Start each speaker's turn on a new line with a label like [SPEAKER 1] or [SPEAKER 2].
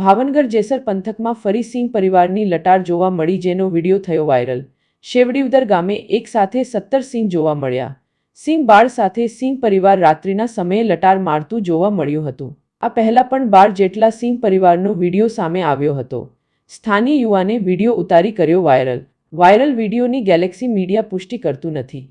[SPEAKER 1] ભાવનગર જેસર પંથકમાં ફરી સિંહ પરિવારની લટાર જોવા મળી જેનો વીડિયો થયો વાયરલ. શેવડીવદર ગામે એક સાથે સત્તર સિંહ જોવા મળ્યા. સિંહ બાળ સાથે સિંહ પરિવાર રાત્રિના સમયે લટાર મારતું જોવા મળ્યું હતું. આ પહેલા પણ બાર જેટલા સિંહ પરિવારનો વીડિયો સામે આવ્યો હતો. સ્થાનિક યુવાને વીડિયો ઉતારી કર્યો વાયરલ. વાયરલ વિડીયોની ગેલેક્સી મીડિયા પુષ્ટિ કરતું નથી.